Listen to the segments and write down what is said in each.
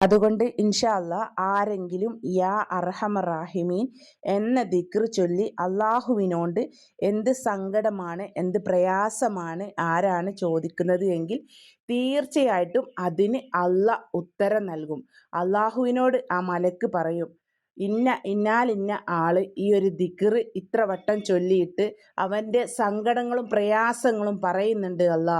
അതുകൊണ്ട് ഇൻഷാ അല്ലാ ആരെങ്കിലും യാ അർഹമറാഹിമീൻ എന്ന ദിക്ർ ചൊല്ലി അള്ളാഹുവിനോട് എന്ത് സങ്കടമാണ് എന്ത് പ്രയാസമാണ് ആരാണ് ചോദിക്കുന്നത് എങ്കിൽ തീർച്ചയായിട്ടും അതിന് അള്ള ഉത്തരം നൽകും. അള്ളാഹുവിനോട് ആ മലക്ക് പറയും. ഇന്ന ഇന്നാലിന്ന ആൾ ഈ ഒരു ദിക്ർ ഇത്ര വട്ടം ചൊല്ലിയിട്ട് അവന്റെ സങ്കടങ്ങളും പ്രയാസങ്ങളും പറയുന്നുണ്ട് അല്ല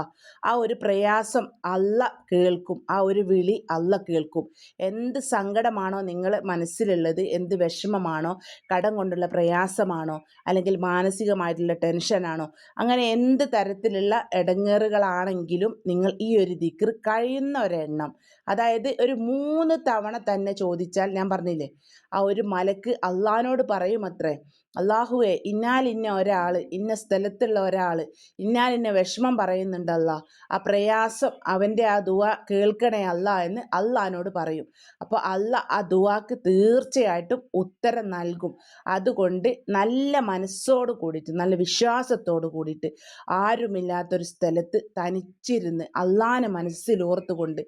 ആ ഒരു പ്രയാസം അല്ല കേൾക്കും ആ ഒരു വിളി അല്ല കേൾക്കും. എന്ത് സങ്കടമാണോ നിങ്ങൾ മനസ്സിലുള്ളത് എന്ത് വിഷമമാണോ കടം കൊണ്ടുള്ള പ്രയാസമാണോ അല്ലെങ്കിൽ മാനസികമായിട്ടുള്ള ടെൻഷനാണോ അങ്ങനെ എന്ത് തരത്തിലുള്ള ഇടങ്ങേറുകളാണെങ്കിലും നിങ്ങൾ ഈ ഒരു ദിക്ർ കഴിയുന്ന ഒരെണ്ണം. അതായത് ഒരു മൂന്ന് തവണ തന്നെ ചോദിച്ചാൽ ഞാൻ പറഞ്ഞില്ലേ ആ ഒരു മലക്ക് അള്ളഹാനോട് പറയുമത്രേ അള്ളാഹുവെ ഇന്നാലിന്ന ഒരാൾ ഇന്ന സ്ഥലത്തുള്ള ഒരാൾ ഇന്നാലിന്ന വിഷമം പറയുന്നുണ്ടല്ല ആ പ്രയാസം അവന്റെ ആ ദുവ കേൾക്കണേ അല്ല എന്ന് അള്ളഹാനോട് പറയും. അപ്പോൾ അല്ല ആ ദുവാക്ക് തീർച്ചയായിട്ടും ഉത്തരം നൽകും. അതുകൊണ്ട് നല്ല മനസ്സോട് കൂടിയിട്ട് നല്ല വിശ്വാസത്തോട് കൂടിയിട്ട് ആരുമില്ലാത്തൊരു സ്ഥലത്ത് തനിച്ചിരുന്ന് അള്ളാനെ മനസ്സിലോർത്തുകൊണ്ട്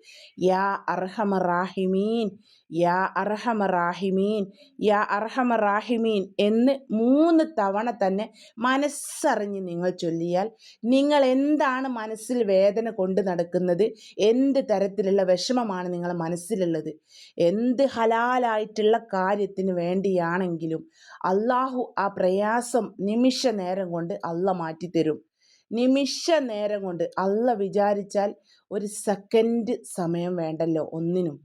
യാ അർഹമ അർഹമറാഹിമീൻ യാ അർഹമ അർഹമറാഹിമീൻ യാ അർഹമ അർഹമറാഹിമീൻ എന്ന് മൂന്ന് തവണ തന്നെ മനസ്സറിഞ്ഞ് നിങ്ങൾ ചൊല്ലിയാൽ നിങ്ങൾ എന്താണ് മനസ്സിൽ വേദന കൊണ്ട് നടക്കുന്നത്? എന്ത് തരത്തിലുള്ള വിഷമമാണ് നിങ്ങൾ മനസ്സിലുള്ളത്? എന്ത് ഹലാലായിട്ടുള്ള കാര്യത്തിന് വേണ്ടിയാണെങ്കിലും അള്ളാഹു ആ പ്രയാസം നിമിഷ നേരം കൊണ്ട് അല്ല മാറ്റിത്തരും. നിമിഷ നേരം കൊണ്ട് അല്ല വിചാരിച്ചാൽ ഒരു സെക്കൻഡ് സമയം വേണ്ടല്ലോ ഒന്നിനും.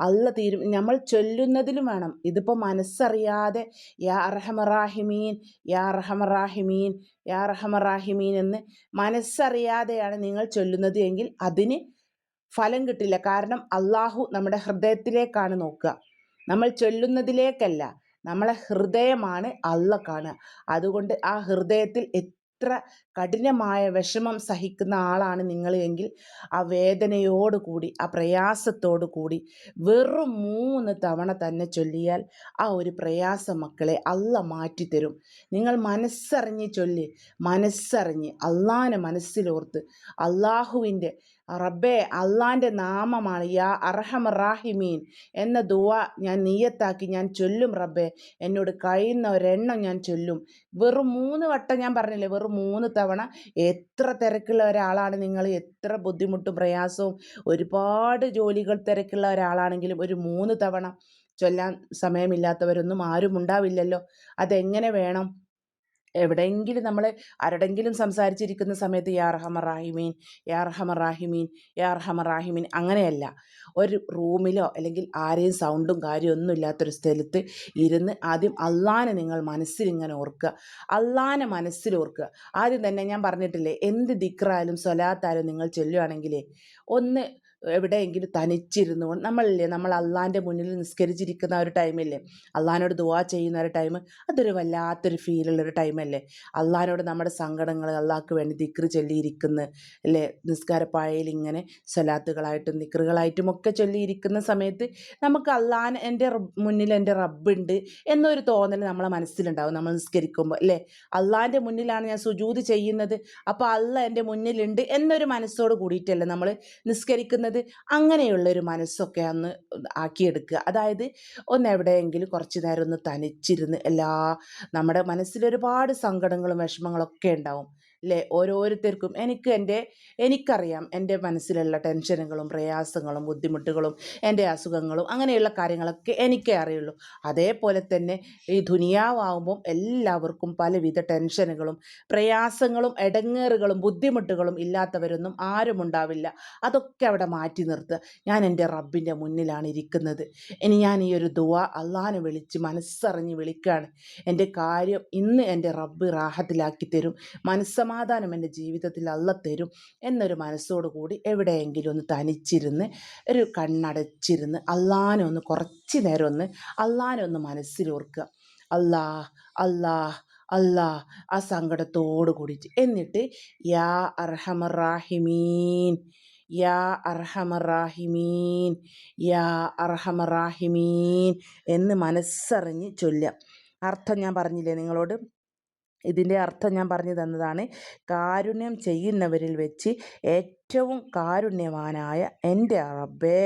അല്ല തീരും നമ്മൾ ചൊല്ലുന്നതിലും വേണം. ഇതിപ്പോൾ മനസ്സറിയാതെ യാ അർഹമറാഹിമീൻ യാ അർഹമറാഹിമീൻ യാ അർഹമറാഹിമീൻ എന്ന് മനസ്സറിയാതെയാണ് നിങ്ങൾ ചൊല്ലുന്നത് എങ്കിൽ അതിന് ഫലം കിട്ടില്ല. കാരണം അള്ളാഹു നമ്മുടെ ഹൃദയത്തിലേക്കാണ് നോക്കുക. നമ്മൾ ചൊല്ലുന്നതിലേക്കല്ല നമ്മളെ ഹൃദയമാണ് അള്ള കാണുക. അതുകൊണ്ട് ആ ഹൃദയത്തിൽ എത്ര കഠിനമായ വിഷമം സഹിക്കുന്ന ആളാണ് നിങ്ങൾ എങ്കിൽ ആ വേദനയോട് കൂടി ആ പ്രയാസത്തോടു കൂടി വെറും മൂന്ന് തവണ തന്നെ ചൊല്ലിയാൽ ആ ഒരു പ്രയാസ മക്കളെ അല്ല മാറ്റിത്തരും നിങ്ങൾ മനസ്സറിഞ്ഞ് ചൊല്ലി മനസ്സറിഞ്ഞ് അള്ളാനെ മനസ്സിലോർത്ത് അള്ളാഹുവിന്റെ റബ്ബേ അള്ളാന്റെ നാമമാണ് യാ അർഹം റാഹിമീൻ എന്ന ദുവ ഞാൻ നീയത്താക്കി ഞാൻ ചൊല്ലും റബ്ബേ. എന്നോട് കഴിയുന്ന ഒരെണ്ണം ഞാൻ ചൊല്ലും. വെറും മൂന്ന് വട്ടം ഞാൻ പറഞ്ഞില്ലേ വെറും മൂന്ന് തവണ എത്ര തിരക്കുള്ള ഒരാളാണ് നിങ്ങൾ എത്ര ബുദ്ധിമുട്ടും പ്രയാസവും ഒരുപാട് ജോലികൾ തിരക്കുള്ള ഒരാളാണെങ്കിലും ഒരു മൂന്ന് തവണ ചൊല്ലാൻ സമയമില്ലാത്തവരൊന്നും ആരും ഉണ്ടാവില്ലല്ലോ. അതെങ്ങനെ വേണം? എവിടെയെങ്കിലും നമ്മൾ ആരുടെങ്കിലും സംസാരിച്ചിരിക്കുന്ന സമയത്ത് യാ റഹമ റാഹിമീൻ യാ റഹമ റാഹിമീൻ യാ റഹമ റാഹിമീൻ അങ്ങനെയല്ല. ഒരു റൂമിലോ അല്ലെങ്കിൽ ആരെയും സൗണ്ടും കാര്യവും ഒന്നും ഇല്ലാത്തൊരു സ്ഥലത്ത് ഇരുന്ന് ആദ്യം അള്ളാനെ നിങ്ങൾ മനസ്സിലിങ്ങനെ ഓർക്കുക. അള്ളാനെ മനസ്സിൽ ഓർക്കുക. ആദ്യം തന്നെ ഞാൻ പറഞ്ഞിട്ടില്ലേ എന്ത് ദിക്റായാലും സ്വലാത്തായാലും നിങ്ങൾ ചൊല്ലുകയാണെങ്കിലേ ഒന്ന് എവിടെയെങ്കിലും തനിച്ചിരുന്നു കൊണ്ട് നമ്മളില്ലേ നമ്മൾ അള്ളാന്റെ മുന്നിൽ നിസ്കരിച്ചിരിക്കുന്ന ഒരു ടൈമില്ലേ? അള്ളഹാനോട് ദുവാ ചെയ്യുന്ന ഒരു ടൈം അതൊരു വല്ലാത്തൊരു ഫീലുള്ളൊരു ടൈമല്ലേ? അള്ളഹാനോട് നമ്മുടെ സങ്കടങ്ങൾ അള്ളാഹ്ക്ക് വേണ്ടി ദിക്റ് ചൊല്ലിയിരിക്കുന്ന അല്ലേ നിസ്കാരപ്പായയിൽ ഇങ്ങനെ സ്വലാത്തുകളായിട്ടും ദിക്റുകളായിട്ടും ഒക്കെ ചൊല്ലിയിരിക്കുന്ന സമയത്ത് നമുക്ക് അള്ളഹാൻ എന്റെ മുന്നിൽ എന്റെ റബ്ബുണ്ട് എന്നൊരു തോന്നൽ നമ്മളെ മനസ്സിലുണ്ടാവും. നമ്മൾ നിസ്കരിക്കുമ്പോൾ അല്ലേ അള്ളാന്റെ മുന്നിലാണ് ഞാൻ സുജൂത് ചെയ്യുന്നത്. അപ്പോൾ അള്ള എന്റെ മുന്നിലുണ്ട് എന്നൊരു മനസ്സോട് കൂടിയിട്ടല്ലേ നമ്മൾ നിസ്കരിക്കുന്നത്? ചെയ്യുന്നത് അങ്ങനെയുള്ളൊരു മനസ്സൊക്കെ ഒന്ന് ആക്കിയെടുക്കുക. അതായത് ഒന്ന് എവിടെയെങ്കിലും കുറച്ച് നേരം ഒന്ന് തനിച്ചിരുന്ന് എല്ലാ നമ്മുടെ മനസ്സിൽ ഒരുപാട് സങ്കടങ്ങളും വിഷമങ്ങളൊക്കെ ഉണ്ടാവും. അല്ലേ ഓരോരുത്തർക്കും എനിക്ക് എന്റെ എനിക്കറിയാം എന്റെ മനസ്സിലുള്ള ടെൻഷനുകളും പ്രയാസങ്ങളും ബുദ്ധിമുട്ടുകളും എന്റെ അസുഖങ്ങളും അങ്ങനെയുള്ള കാര്യങ്ങളൊക്കെ എനിക്കേ അറിയുള്ളൂ. അതേപോലെ തന്നെ ഈ ദുനിയാവാകുമ്പം എല്ലാവർക്കും പലവിധ ടെൻഷനുകളും പ്രയാസങ്ങളും ഇടങ്ങേറുകളും ബുദ്ധിമുട്ടുകളും ഇല്ലാത്തവരൊന്നും ആരും ഉണ്ടാവില്ല. അതൊക്കെ അവിടെ മാറ്റി നിർത്തുക. ഞാൻ എന്റെ റബ്ബിന്റെ മുന്നിലാണ് ഇരിക്കുന്നത്. ഇനി ഞാൻ ഈ ഒരു ദുവ അള്ളാഹിനെ വിളിച്ച് മനസ്സറിഞ്ഞ് വിളിക്കുകയാണ്. എന്റെ കാര്യം ഇന്ന് എന്റെ റബ്ബ് റാഹത്തിലാക്കി തരും. മനസ്സമാ സമാധാനം എന്റെ ജീവിതത്തിൽ അല്ല തരും എന്നൊരു മനസ്സോടു കൂടി എവിടെയെങ്കിലും ഒന്ന് തനിച്ചിരുന്ന് ഒരു കണ്ണടച്ചിരുന്ന് അള്ളാനെ ഒന്ന് കുറച്ച് നേരം ഒന്ന് അള്ളാനെ ഒന്ന് മനസ്സിലോർക്കുക. അല്ലാ അല്ലാ അല്ലാ ആ സങ്കടത്തോട് കൂടിയിട്ട്. എന്നിട്ട് യാ അർഹമറാഹിമീൻ യാ അർഹമറാഹിമീൻ യാ അർഹമറാഹിമീൻ എന്ന് മനസ്സറിഞ്ഞ് ചൊല്ലുക. അർത്ഥം ഞാൻ പറഞ്ഞില്ലേ നിങ്ങളോട്? ഇതിന്റെ അർത്ഥം ഞാൻ പറഞ്ഞു തന്നതാണ്. കാരുണ്യം ചെയ്യുന്നവരിൽ വെച്ച് ഏറ്റവും കാരുണ്യവാനായ എന്റെ റബ്ബേ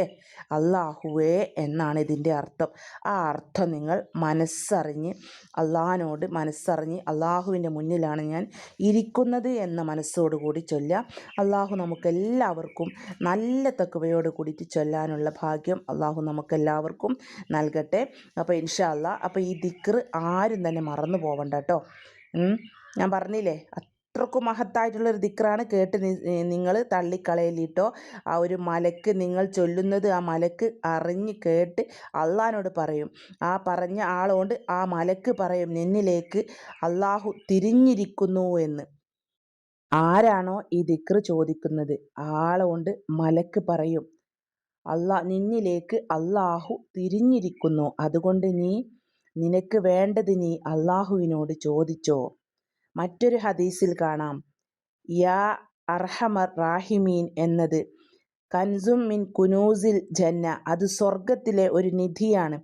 അള്ളാഹുവേ എന്നാണ് ഇതിന്റെ അർത്ഥം. ആ അർത്ഥം നിങ്ങൾ മനസ്സറിഞ്ഞ് അള്ളാഹിനോട് മനസ്സറിഞ്ഞ് അള്ളാഹുവിന്റെ മുന്നിലാണ് ഞാൻ ഇരിക്കുന്നത് എന്ന മനസ്സോടുകൂടി ചൊല്ലുക. അള്ളാഹു നമുക്കെല്ലാവർക്കും നല്ല തക്കവയോട് കൂടിയിട്ട് ചൊല്ലാനുള്ള ഭാഗ്യം അള്ളാഹു നമുക്കെല്ലാവർക്കും നൽകട്ടെ. അപ്പോൾ ഇൻഷാ അല്ലാ അപ്പോൾ ഈ ദിക്ർ ആരും തന്നെ മറന്നു പോവണ്ട കേട്ടോ. ഞാൻ പറഞ്ഞില്ലേ അത്രക്കും മഹത്തായിട്ടുള്ളൊരു ദിക്റാണ് കേട്ട് നിങ്ങൾ തള്ളിക്കളയലിട്ടോ ആ ഒരു മലക്ക് നിങ്ങൾ ചൊല്ലുന്നത് ആ മലക്ക് അറിഞ്ഞ് കേട്ട് അള്ളഹാനോട് പറയും. ആ പറഞ്ഞ ആളോണ്ട് ആ മലക്ക് പറയും നിന്നിലേക്ക് അള്ളാഹു തിരിഞ്ഞിരിക്കുന്നു എന്ന്. ആരാണോ ഈ ദിക്ർ ചോദിക്കുന്നത് ആളോണ്ട് മലക്ക് പറയും അള്ളാ നിന്നിലേക്ക് അള്ളാഹു തിരിഞ്ഞിരിക്കുന്നു. അതുകൊണ്ട് നീ നിനക്ക് വേണ്ടത് നീ അള്ളാഹുവിനോട് ചോദിച്ചോ. മറ്റൊരു ഹദീസിൽ കാണാം. യാ അർഹമർ റാഹിമീൻ എന്നത് കൻസും മിൻ കുനൂസിൽ ജന്ന. അത് സ്വർഗത്തിലെ ഒരു നിധിയാണ്.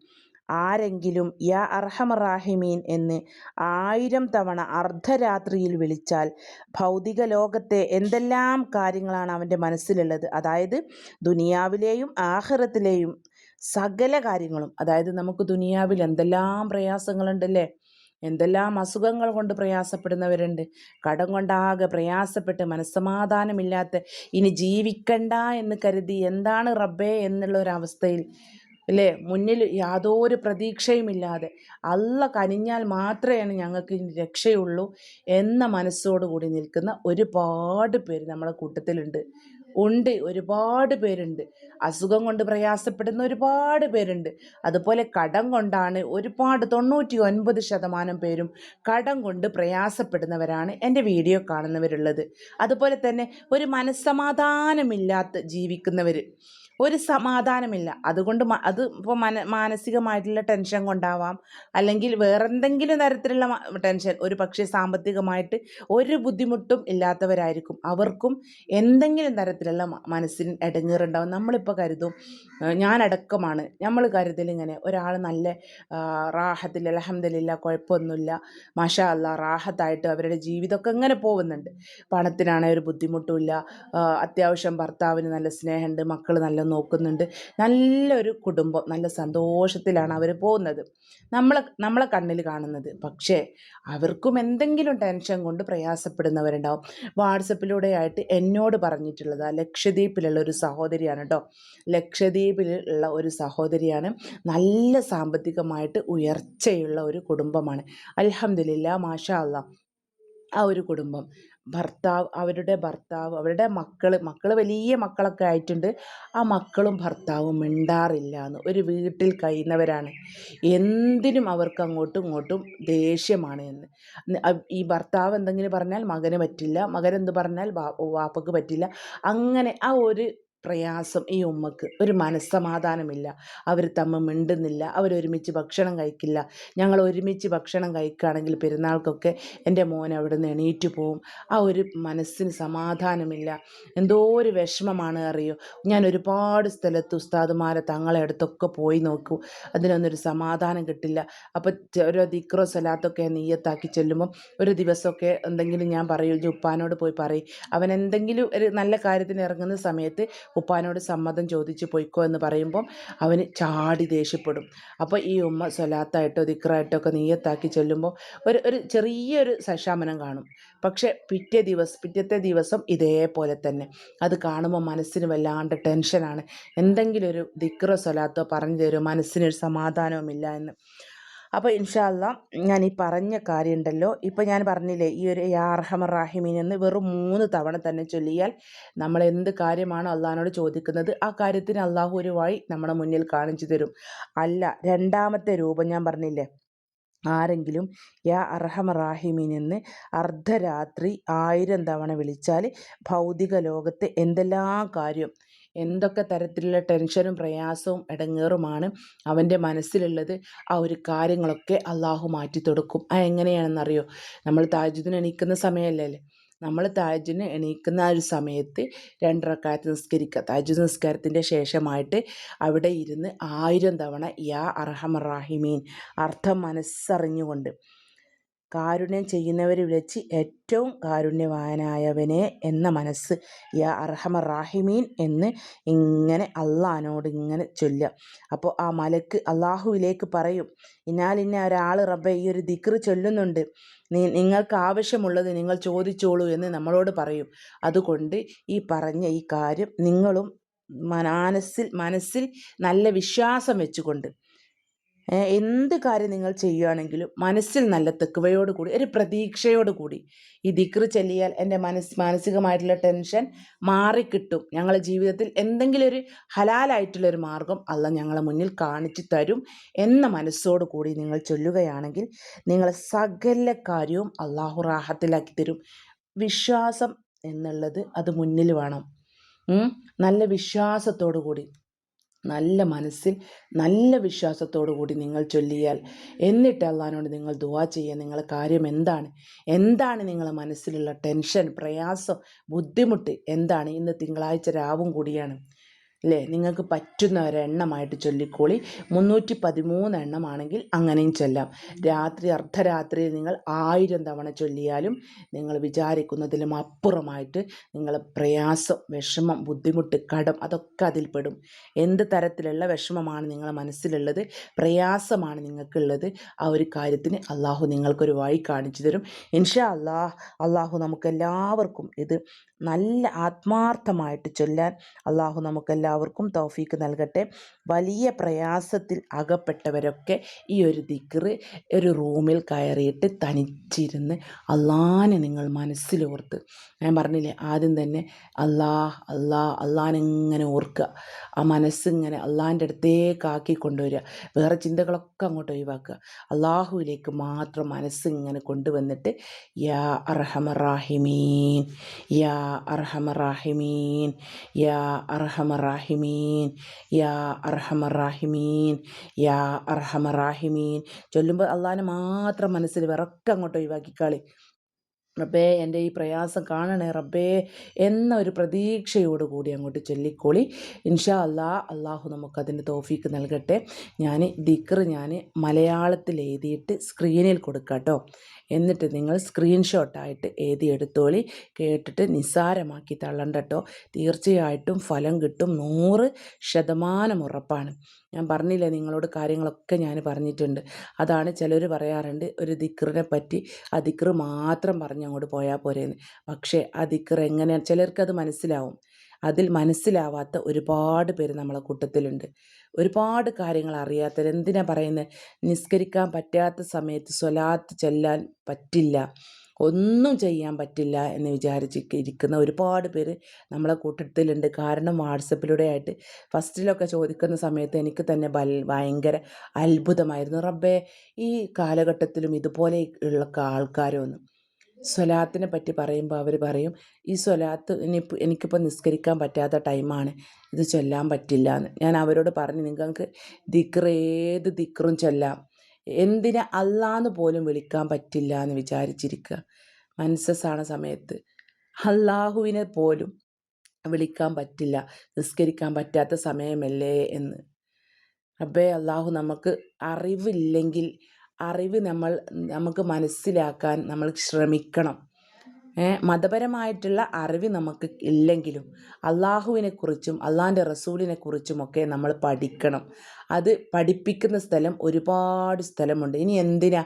ആരെങ്കിലും യാ അർഹമറാഹിമീൻ എന്ന് ആയിരം തവണ അർദ്ധരാത്രിയിൽ വിളിച്ചാൽ ഭൗതിക ലോകത്തെ എന്തെല്ലാം കാര്യങ്ങളാണ് അവന്റെ മനസ്സിലുള്ളത്. അതായത് ദുനിയാവിലെയും ആഹ്റത്തിലെയും സകല കാര്യങ്ങളും. അതായത് നമുക്ക് ദുനിയാവിൽ എന്തെല്ലാം പ്രയാസങ്ങളുണ്ടല്ലേ? എന്തെല്ലാം അസുഖങ്ങൾ കൊണ്ട് പ്രയാസപ്പെടുന്നവരുണ്ട്. കടം കൊണ്ടാകെ പ്രയാസപ്പെട്ട് മനസ്സമാധാനമില്ലാത്ത ഇനി ജീവിക്കണ്ട എന്ന് കരുതി എന്താണ് റബ്ബേ എന്നുള്ള ഒരു അവസ്ഥയിൽ അല്ലേ? മുന്നിൽ യാതൊരു പ്രതീക്ഷയുമില്ലാതെ അല്ല കനിഞ്ഞാൽ മാത്രമേ ഞങ്ങൾക്ക് രക്ഷയുള്ളൂ എന്ന മനസ്സോടുകൂടി നിൽക്കുന്ന ഒരുപാട് പേര് നമ്മളെ കൂട്ടത്തിലുണ്ട്. ഉണ്ട്. ഒരുപാട് പേരുണ്ട്. അസുഖം കൊണ്ട് പ്രയാസപ്പെടുന്ന ഒരുപാട് പേരുണ്ട്. അതുപോലെ കടം കൊണ്ടാണ് ഒരുപാട് തൊണ്ണൂറ്റി ഒൻപത് ശതമാനം പേരും കടം കൊണ്ട് പ്രയാസപ്പെടുന്നവരാണ് എന്റെ വീഡിയോ കാണുന്നവരുള്ളത്. അതുപോലെ തന്നെ ഒരു മനസ്സമാധാനമില്ലാത്ത ജീവിക്കുന്നവർ ഒരു സമാധാനമില്ല. അതുകൊണ്ട് അത് ഇപ്പോൾ മന മാനസികമായിട്ടുള്ള ടെൻഷൻ കൊണ്ടാവാം. അല്ലെങ്കിൽ വേറെ എന്തെങ്കിലും തരത്തിലുള്ള ടെൻഷൻ. ഒരു പക്ഷേ സാമ്പത്തികമായിട്ട് ഒരു ബുദ്ധിമുട്ടും ഇല്ലാത്തവരായിരിക്കും. അവർക്കും എന്തെങ്കിലും തരത്തിലുള്ള മനസ്സിന് ഇടങ്ങേറുണ്ടാവും നമ്മളിപ്പോൾ കരുതും ഞാനടക്കമാണ്. നമ്മൾ കരുതലിങ്ങനെ ഒരാൾ നല്ല റാഹത്തിൽ അലഹമ്മദില്ല കുഴപ്പമൊന്നുമില്ല. മാഷാ അല്ല റാഹത്തായിട്ട് അവരുടെ ജീവിതമൊക്കെ ഇങ്ങനെ പോകുന്നുണ്ട്. പണത്തിനാണെങ്കിൽ ഒരു ബുദ്ധിമുട്ടുമില്ല. അത്യാവശ്യം ഭർത്താവിന് നല്ല സ്നേഹമുണ്ട്. മക്കൾ നല്ല നോക്കുന്നുണ്ട്. നല്ലൊരു കുടുംബം നല്ല സന്തോഷത്തിലാണ് അവർ പോകുന്നത്. നമ്മളെ നമ്മളെ കണ്ണിൽ കാണുന്നത്. പക്ഷേ അവർക്കും എന്തെങ്കിലും ടെൻഷൻ കൊണ്ട് പ്രയാസപ്പെടുന്നവരുണ്ടാവും. വാട്സപ്പിലൂടെ ആയിട്ട് എന്നോട് പറഞ്ഞിട്ടുള്ളത് ലക്ഷദ്വീപിലുള്ള ഒരു സഹോദരിയാണ് കേട്ടോ ലക്ഷദ്വീപിലുള്ള ഒരു സഹോദരിയാണ്. നല്ല സാമ്പത്തികമായിട്ട് ഉയർച്ചയുള്ള ഒരു കുടുംബമാണ്. അലഹമില്ല മാഷ അല്ല ആ ഒരു കുടുംബം. ഭർത്താവ് അവരുടെ ഭർത്താവ് അവരുടെ മക്കൾ മക്കൾ വലിയ മക്കളൊക്കെ ആയിട്ടുണ്ട്. ആ മക്കളും ഭർത്താവും മിണ്ടാറില്ല എന്ന് ഒരു വീട്ടിൽ കഴിയുന്നവരാണ്. എന്തിനും അവർക്ക് അങ്ങോട്ടും ഇങ്ങോട്ടും ദേഷ്യമാണ് എന്ന്. ഈ ഭർത്താവ് എന്തെങ്കിലും പറഞ്ഞാൽ മകന് പറ്റില്ല മകൻ എന്ത് പറഞ്ഞാൽ വാപ്പക്ക് പറ്റില്ല. അങ്ങനെ ആ ഒരു പ്രയാസം ഈ ഉമ്മക്ക്. ഒരു മനസ്സമാധാനമില്ല. അവർ തമ്മിൽ മിണ്ടുന്നില്ല. അവരൊരുമിച്ച് ഭക്ഷണം കഴിക്കില്ല. ഞങ്ങൾ ഒരുമിച്ച് ഭക്ഷണം കഴിക്കുകയാണെങ്കിൽ പെരുന്നാൾക്കൊക്കെ എന്റെ മോൻ അവിടെ നിന്ന് എണീറ്റ് പോവും. ആ ഒരു മനസ്സിന് സമാധാനമില്ല. എന്തോ ഒരു വിഷമമാണ് അറിയോ? ഞാൻ ഒരുപാട് സ്ഥലത്ത് ഉസ്താദുമാരെ തങ്ങളെ അടുത്തൊക്കെ പോയി നോക്കൂ. അതിനൊന്നൊരു സമാധാനം കിട്ടില്ല. അപ്പോൾ ഓരോ ദിക്രോ സലാത്തൊക്കെ നീയത്താക്കി ചെല്ലുമ്പം ഒരു ദിവസമൊക്കെ എന്തെങ്കിലും ഞാൻ പറയൂ. ഉപ്പാനോട് പോയി പറയും. അവൻ എന്തെങ്കിലും ഒരു നല്ല കാര്യത്തിന് ഇറങ്ങുന്ന സമയത്ത് ഉപ്പാനോട് സമ്മതം ചോദിച്ച് പൊയ്ക്കോ എന്ന് പറയുമ്പം അവന് ചാടി ദേഷ്യപ്പെടും. അപ്പോൾ ഈ ഉമ്മ സ്വലാത്തായിട്ടോ ദിക്റായിട്ടോ ഒക്കെ നീയത്താക്കി ചെല്ലുമ്പോൾ ഒരു ഒരു ചെറിയൊരു സശാമനം കാണും. പക്ഷേ പിറ്റേ ദിവസം പിറ്റത്തെ ദിവസം ഇതേപോലെ തന്നെ. അത് കാണുമ്പോൾ മനസ്സിന് വല്ലാണ്ട് ടെൻഷനാണ്. എന്തെങ്കിലും ഒരു ദിക്റോ സ്വലാത്തോ പറഞ്ഞു തരുമോ? മനസ്സിനൊരു സമാധാനവുമില്ല എന്ന്. അപ്പോൾ ഇൻഷാല്ല ഞാൻ ഈ പറഞ്ഞ കാര്യം ഉണ്ടല്ലോ ഇപ്പോൾ ഞാൻ പറഞ്ഞില്ലേ ഈ ഒരു യാ റാഹിമീൻ എന്ന് വെറും മൂന്ന് തവണ തന്നെ ചൊല്ലിയാൽ നമ്മൾ എന്ത് കാര്യമാണ് അള്ളഹാനോട് ചോദിക്കുന്നത് ആ കാര്യത്തിന് അള്ളാഹു ഒരു വഴി നമ്മുടെ മുന്നിൽ കാണിച്ചു തരും. അല്ല രണ്ടാമത്തെ രൂപം ഞാൻ പറഞ്ഞില്ലേ ആരെങ്കിലും യാ അർഹമ റാഹിമീൻ എന്ന് അർദ്ധരാത്രി ആയിരം തവണ വിളിച്ചാൽ ഭൗതിക ലോകത്തെ എന്തെല്ലാം കാര്യം എന്തൊക്കെ തരത്തിലുള്ള ടെൻഷനും പ്രയാസവും ഇടങ്ങേറുമാണ് അവന്റെ മനസ്സിലുള്ളത് ആ ഒരു കാര്യങ്ങളൊക്കെ അള്ളാഹു മാറ്റി തൊടുക്കും ആ എങ്ങനെയാണെന്നറിയോ? നമ്മൾ താജുദിന് എണീക്കുന്ന സമയമല്ലേ നമ്മൾ താജിന് എണീക്കുന്ന ആ ഒരു സമയത്ത് രണ്ടരക്കാലത്ത് നിസ്കരിക്കുക താജ് നിസ്കാരത്തിന്റെ ശേഷമായിട്ട് അവിടെ ഇരുന്ന് ആയിരം തവണ യാ അർഹമറാഹിമീൻ അർത്ഥം മനസ്സറിഞ്ഞുകൊണ്ട് കാരുണ്യം ചെയ്യുന്നവരിൽ വിളിച്ച് ഏറ്റവും കാരുണ്യവാനായവനെ എന്ന മനസ്സ്. യാ അർഹമ റാഹിമീൻ എന്ന് ഇങ്ങനെ അള്ളഹാനോട് ഇങ്ങനെ ചൊല്ലുക. അപ്പോൾ ആ മലക്ക് അള്ളാഹുവിലേക്ക് പറയും ഇന്നാലിന്ന ഒരാൾ റബ്ബെ ഈ ഒരു ദിക്ർ ചൊല്ലുന്നുണ്ട്. നിങ്ങൾക്ക് ആവശ്യമുള്ളത് നിങ്ങൾ ചോദിച്ചോളൂ എന്ന് നമ്മളോട് പറയും. അതുകൊണ്ട് ഈ പറഞ്ഞ ഈ കാര്യം നിങ്ങളും മനസ്സിൽ മനസ്സിൽ നല്ല വിശ്വാസം വെച്ചുകൊണ്ട് എന്ത് കാര്യം നിങ്ങൾ ചെയ്യുകയാണെങ്കിലും മനസ്സിൽ നല്ല തെക്കുവയോട് കൂടി ഒരു പ്രതീക്ഷയോട് കൂടി ഈ ദിക്റ് ചെല്ലിയാൽ എന്റെ മനസ് മാനസികമായിട്ടുള്ള ടെൻഷൻ മാറിക്കിട്ടും. ഞങ്ങളുടെ ജീവിതത്തിൽ എന്തെങ്കിലും ഒരു ഹലാലായിട്ടുള്ളൊരു മാർഗം അല്ല ഞങ്ങളെ മുന്നിൽ കാണിച്ചു തരും എന്ന മനസ്സോട് കൂടി നിങ്ങൾ ചൊല്ലുകയാണെങ്കിൽ നിങ്ങളെ സകല കാര്യവും അള്ളാഹു റാഹത്തിലാക്കി തരും. വിശ്വാസം എന്നുള്ളത് അത് മുന്നിൽ വേണം. നല്ല വിശ്വാസത്തോടു കൂടി നല്ല മനസ്സിൽ നല്ല വിശ്വാസത്തോടു കൂടി നിങ്ങൾ ചൊല്ലിയാൽ. എന്നിട്ട് അള്ളഹാനോട് നിങ്ങൾ ദുവാ ചെയ്യുക നിങ്ങളെ കാര്യം എന്താണ്? എന്താണ് നിങ്ങളെ മനസ്സിലുള്ള ടെൻഷൻ പ്രയാസം ബുദ്ധിമുട്ട്? എന്താണ്? ഇന്ന് തിങ്കളാഴ്ച രാവും കൂടിയാണ്. അല്ലേ നിങ്ങൾക്ക് പറ്റുന്ന ഒരെണ്ണമായിട്ട് ചൊല്ലിക്കോളി. മുന്നൂറ്റി പതിമൂന്ന് എണ്ണമാണെങ്കിൽ അങ്ങനെയും ചൊല്ലാം. രാത്രി അർദ്ധരാത്രിയിൽ നിങ്ങൾ ആയിരം തവണ ചൊല്ലിയാലും നിങ്ങൾ വിചാരിക്കുന്നതിലും അപ്പുറമായിട്ട് നിങ്ങൾ പ്രയാസം വിഷമം ബുദ്ധിമുട്ട് കടം അതൊക്കെ അതിൽപ്പെടും എന്ത് തരത്തിലുള്ള വിഷമമാണ് നിങ്ങൾ മനസ്സിലുള്ളത്? പ്രയാസമാണ് നിങ്ങൾക്കുള്ളത്. ആ ഒരു കാര്യത്തിന് അള്ളാഹു നിങ്ങൾക്കൊരു വഴി കാണിച്ചു തരും. ഇൻഷാ അള്ളാഹ് അള്ളാഹു നമുക്കെല്ലാവർക്കും ഇത് നല്ല ആത്മാർത്ഥമായിട്ട് ചൊല്ലാൻ അള്ളാഹു നമുക്കെല്ലാവർക്കും തൗഫീക്ക് നൽകട്ടെ. വലിയ പ്രയാസത്തിൽ അകപ്പെട്ടവരൊക്കെ ഈ ഒരു ദിക്റ് ഒരു റൂമിൽ കയറിയിട്ട് തനിച്ചിരുന്ന് അള്ളാനെ നിങ്ങൾ മനസ്സിലോർത്ത്. ഞാൻ പറഞ്ഞില്ലേ ആദ്യം തന്നെ അള്ളാഹ് അള്ളാഹ് അള്ളാനെങ്ങനെ ഓർക്കുക. ആ മനസ്സിങ്ങനെ അള്ളാഹിന്റെ അടുത്തേക്ക് ആക്കി കൊണ്ടുവരിക. വേറെ ചിന്തകളൊക്കെ അങ്ങോട്ട് ഒഴിവാക്കുക. അള്ളാഹുവിലേക്ക് മാത്രം മനസ്സിങ്ങനെ കൊണ്ടുവന്നിട്ട് യാ അർഹമറാഹിമീൻ യാ അർഹമറാഹിമീൻ യാ അർഹമറാഹിമീൻ യാ അർഹമർ റാഹിമീൻ യാ അർഹമർ റാഹിമീൻ ചൊല്ലുമ്പോൾ അള്ളാഹിനെ മാത്രം മനസ്സിൽ വിറക്കം അങ്ങോട്ട് ഒഴിവാക്കിക്കാളി. റബ്ബേ എന്റെ ഈ പ്രയാസം കാണണേ റബ്ബേ എന്ന ഒരു പ്രതീക്ഷയോട് കൂടി അങ്ങോട്ട് ചൊല്ലിക്കോളി. ഇൻഷാ അല്ലാ അള്ളാഹു നമുക്കതിന്റെ തോഫീക്ക് നൽകട്ടെ. ഞാൻ ദിക്കർ ഞാൻ മലയാളത്തിൽ എഴുതിയിട്ട് സ്ക്രീനിൽ കൊടുക്കാം കേട്ടോ എന്നിട്ട് നിങ്ങൾ സ്ക്രീൻഷോട്ടായിട്ട് എഴുതിയെടുത്തോളി. കേട്ടിട്ട് നിസ്സാരമാക്കി തള്ളണ്ടട്ടോ തീർച്ചയായിട്ടും ഫലം കിട്ടും നൂറ് ശതമാനം ഉറപ്പാണ്. ഞാൻ പറഞ്ഞില്ലേ നിങ്ങളോട് കാര്യങ്ങളൊക്കെ ഞാൻ പറഞ്ഞിട്ടുണ്ട്. അതാണ് ചിലർ പറയാറുണ്ട് ഒരു ദിക്റിനെ പറ്റി ആ ദിക്റ് മാത്രം പറഞ്ഞ് അങ്ങോട്ട് പോയാൽ പോരേന്ന്. പക്ഷേ ആ ദിക്റ് എങ്ങനെയാണ് ചിലർക്കത് മനസ്സിലാവും. അതിൽ മനസ്സിലാവാത്ത ഒരുപാട് പേര് നമ്മളെ കൂട്ടത്തിലുണ്ട്. ഒരുപാട് കാര്യങ്ങൾ അറിയാത്തവർ എന്തിനാ പറയുന്നത് നിസ്കരിക്കാൻ പറ്റാത്ത സമയത്ത് സ്വലാത്ത് ചെല്ലാൻ പറ്റില്ല. ഒന്നും ചെയ്യാൻ പറ്റില്ല എന്ന് വിചാരിച്ച് ഇരിക്കുന്ന ഒരുപാട് പേര് നമ്മളെ കൂട്ടത്തിലുണ്ട്. കാരണം വാട്സപ്പിലൂടെ ആയിട്ട് ഫസ്റ്റിലൊക്കെ ചോദിക്കുന്ന സമയത്ത് എനിക്ക് തന്നെ ഭയങ്കര അത്ഭുതമായിരുന്നു. റബ്ബേ ഈ കാലഘട്ടത്തിലും ഇതുപോലെ ഉള്ള ആൾക്കാരൊന്നും സ്വലാത്തിനെ പറ്റി പറയുമ്പോൾ അവർ പറയും ഈ സ്വലാത്ത് ഇനിയിപ്പോൾ എനിക്കിപ്പോൾ നിസ്കരിക്കാൻ പറ്റാത്ത ടൈമാണ്. ഇത് ചൊല്ലാൻ പറ്റില്ല എന്ന് ഞാൻ അവരോട് പറഞ്ഞു നിങ്ങൾക്ക് ദിക്റ് ഏത് ദിക്റും ചൊല്ലാം. എന്തിനെ അല്ലാന്ന് പോലും വിളിക്കാൻ പറ്റില്ല എന്ന് വിചാരിച്ചിരിക്കുക മനസ്സസാണ് സമയത്ത്. അള്ളാഹുവിനെ പോലും വിളിക്കാൻ പറ്റില്ല. നിസ്കരിക്കാൻ പറ്റാത്ത സമയമല്ലേ എന്ന്. അബ്ബേ അള്ളാഹു നമുക്ക് അറിവില്ലെങ്കിൽ അറിവ് നമ്മൾ നമുക്ക് മനസ്സിലാക്കാൻ നമ്മൾ ശ്രമിക്കണം. മതപരമായിട്ടുള്ള അറിവ് നമുക്ക് ഇല്ലെങ്കിലും അള്ളാഹുവിനെക്കുറിച്ചും അള്ളാഹിന്റെ റസൂലിനെ കുറിച്ചുമൊക്കെ നമ്മൾ പഠിക്കണം. അത് പഠിപ്പിക്കുന്ന സ്ഥലം ഒരുപാട് സ്ഥലമുണ്ട്. ഇനി എന്തിനാ?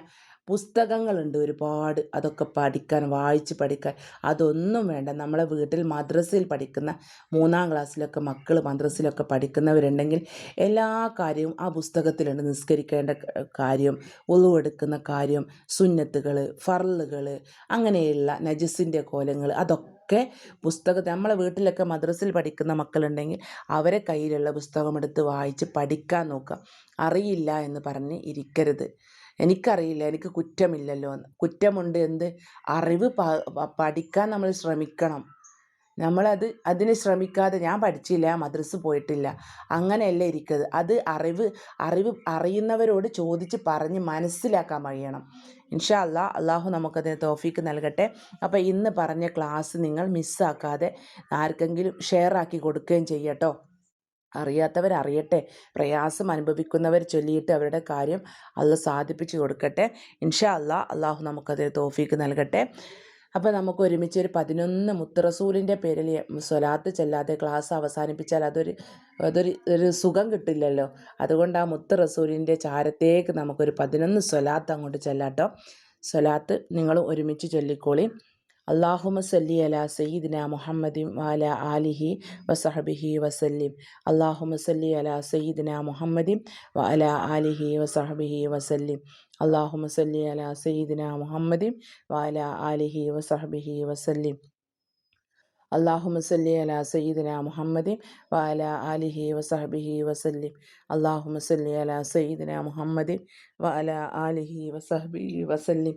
പുസ്തകങ്ങളുണ്ട് ഒരുപാട്. അതൊക്കെ പഠിക്കാൻ വായിച്ച് പഠിക്കാൻ. അതൊന്നും വേണ്ട. നമ്മളെ വീട്ടിൽ മദ്രസയിൽ പഠിക്കുന്ന മൂന്നാം ക്ലാസ്സിലൊക്കെ മക്കൾ മദ്രസയിലൊക്കെ പഠിക്കുന്നവരുണ്ടെങ്കിൽ എല്ലാ കാര്യവും ആ പുസ്തകത്തിലുണ്ട്. നിസ്കരിക്കേണ്ട കാര്യം ഉളവെടുക്കുന്ന കാര്യം സുന്നത്തുകൾ ഫറലുകൾ അങ്ങനെയുള്ള നജസിന്റെ കോലങ്ങൾ അതൊക്കെ ഒക്കെ പുസ്തകത്തെ നമ്മളെ വീട്ടിലൊക്കെ മദ്രസിൽ പഠിക്കുന്ന മക്കളുണ്ടെങ്കിൽ അവരെ കയ്യിലുള്ള പുസ്തകം എടുത്ത് വായിച്ച് പഠിക്കാൻ നോക്കുക. അറിയില്ല എന്ന് പറഞ്ഞ് ഇരിക്കരുത്. എനിക്കറിയില്ല എനിക്ക് കുറ്റമില്ലല്ലോ. എന്ന് കുറ്റമുണ്ട് എന്ത്? അറിവ് പഠിക്കാൻ നമ്മൾ ശ്രമിക്കണം. നമ്മളത് അതിന് ശ്രമിക്കാതെ ഞാൻ പഠിച്ചില്ല മദ്രസ് പോയിട്ടില്ല. അങ്ങനെയല്ല ഇരിക്കുന്നത് അത് അറിവ് അറിവ് അറിയുന്നവരോട് ചോദിച്ച് പറഞ്ഞ് മനസ്സിലാക്കാൻ കഴിയണം. ഇൻഷാ അല്ലാ അള്ളാഹു നമുക്കതിന് തോഫീക്ക് നൽകട്ടെ. അപ്പോൾ ഇന്ന് പറഞ്ഞ ക്ലാസ് നിങ്ങൾ മിസ്സാക്കാതെ ആർക്കെങ്കിലും ഷെയർ ആക്കി കൊടുക്കുകയും ചെയ്യട്ടോ. അറിയാത്തവർ അറിയട്ടെ. പ്രയാസം അനുഭവിക്കുന്നവർ ചൊല്ലിയിട്ട് അവരുടെ കാര്യം അല്ല സാധിപ്പിച്ചു കൊടുക്കട്ടെ. ഇൻഷാ അല്ലാ അള്ളാഹു നമുക്കത് തോഫീക്ക് നൽകട്ടെ. അപ്പോൾ നമുക്ക് ഒരുമിച്ച് ഒരു പതിനൊന്ന് മുത്തറസൂലിന്റെ പേരിൽ സ്വലാത്ത് ചെല്ലാതെ ക്ലാസ് അവസാനിപ്പിച്ചാൽ അതൊരു അതൊരു ഒരു സുഖം കിട്ടില്ലല്ലോ. അതുകൊണ്ട് ആ മുത്ത് റസൂലിന്റെ ചാരത്തേക്ക് നമുക്കൊരു പതിനൊന്ന് സ്വലാത്ത് അങ്ങോട്ട് ചെല്ലാട്ടോ. സ്വലാത്ത് നിങ്ങൾ ഒരുമിച്ച് ചൊല്ലിക്കോളി. അള്ളാഹുമ സല്ലി അല സയ്യിദിന മുഹമ്മദി വാല ആലിഹി വസഹബിഹി വസല്ലിം. അള്ളാഹുമ സല്ലി അല സയ്യിദിന മുഹമ്മദി വാല ആലിഹി വസഹബിഹി വസല്ലിം. അള്ളാഹുമ സല്ലി അല സയ്യിദിന മുഹമ്മദി വാല ആലിഹി വസഹബിഹി വസല്ലിം. അള്ളാഹുമ സല്ലി അല സയ്യിദിന മുഹമ്മദ് വാല ആലിഹി വസഹബിഹി വസല്ലിം. അള്ളാഹുമ സല്ലി അല സയ്യിദിന മുഹമ്മദ് വാല ആലിഹി വസഹബിഹി വസല്ലിം.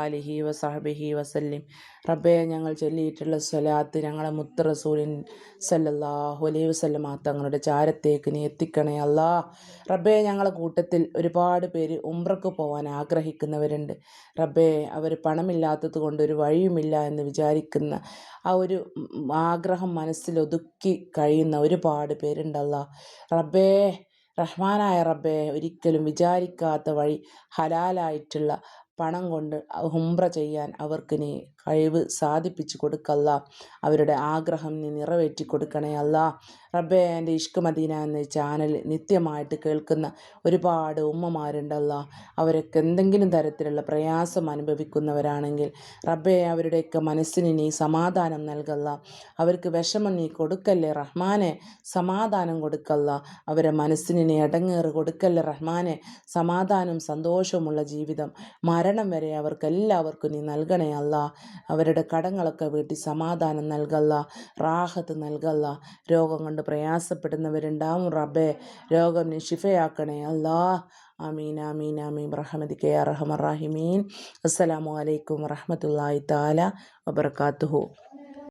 ആലിഹി വസഹബിഹി വസല്ലിം. റബ്ബെ ഞങ്ങൾ ചൊല്ലിയിട്ടുള്ള സ്വലാത്ത് ഞങ്ങളെ മുത്ത് റസൂലിൻ സല്ലല്ലാഹു അലൈഹി വസല്ലമ തങ്ങളുടെ ചാരത്തേക്ക് നീ എത്തിക്കണേ അല്ലാ. റബ്ബെ ഞങ്ങളെ കൂട്ടത്തിൽ ഒരുപാട് പേര് ഉംറക്ക് പോകാൻ ആഗ്രഹിക്കുന്നവരുണ്ട്. റബ്ബെ അവർ പണമില്ലാത്തത് കൊണ്ട് ഒരു വഴിയുമില്ല എന്ന് വിചാരിക്കുന്ന ആ ഒരു ആഗ്രഹം മനസ്സിലൊതുക്കി കഴിയുന്ന ഒരുപാട് പേരുണ്ടല്ല റബ്ബേ റഹ്മാനായ റബ്ബെ ഒരിക്കലും വിചാരിക്കാത്ത വഴി ഹലാലായിട്ടുള്ള പണം കൊണ്ട് ഹുംറ ചെയ്യാൻ അവർക്കിനി കഴിവ് സാധിപ്പിച്ചു കൊടുക്കല്ല. അവരുടെ ആഗ്രഹം നീ നിറവേറ്റി കൊടുക്കണേ അല്ല. റബ്ബെ എന്റെ ഇഷ്ക് മദീന എന്ന ചാനൽ നിത്യമായിട്ട് കേൾക്കുന്ന ഒരുപാട് ഉമ്മമാരുണ്ടല്ല. അവരൊക്കെ എന്തെങ്കിലും തരത്തിലുള്ള പ്രയാസം അനുഭവിക്കുന്നവരാണെങ്കിൽ റബ്ബെ അവരുടെയൊക്കെ മനസ്സിന് നീ സമാധാനം നൽകല്ല. അവർക്ക് വിഷമം നീ കൊടുക്കല്ലേ റഹ്മാനെ? സമാധാനം കൊടുക്കല്ല. അവരെ മനസ്സിന് നീ ഇടങ്ങേറ് കൊടുക്കല്ലേ റഹ്മാനെ? സമാധാനം സന്തോഷവുമുള്ള ജീവിതം മരണം വരെ അവർക്കെല്ലാവർക്കും നീ നൽകണേ അല്ല. അവരുടെ കടങ്ങളൊക്കെ വീട്ടി സമാധാനം നൽകല്ല റാഹത്ത് നൽകല്ല. രോഗം കൊണ്ട് പ്രയാസപ്പെടുന്നവരുണ്ടാവും റബ്ബെ. രോഗം നീ ഷിഫയാക്കണേ അല്ലാ. ആമീൻ ആമീൻ ആമീൻ. കെ അറഹമറാഹിമീൻ അസ്സലാമു അലൈക്കും വറഹമത്തല്ലാഹി താല വബർക്കാത്തുഹു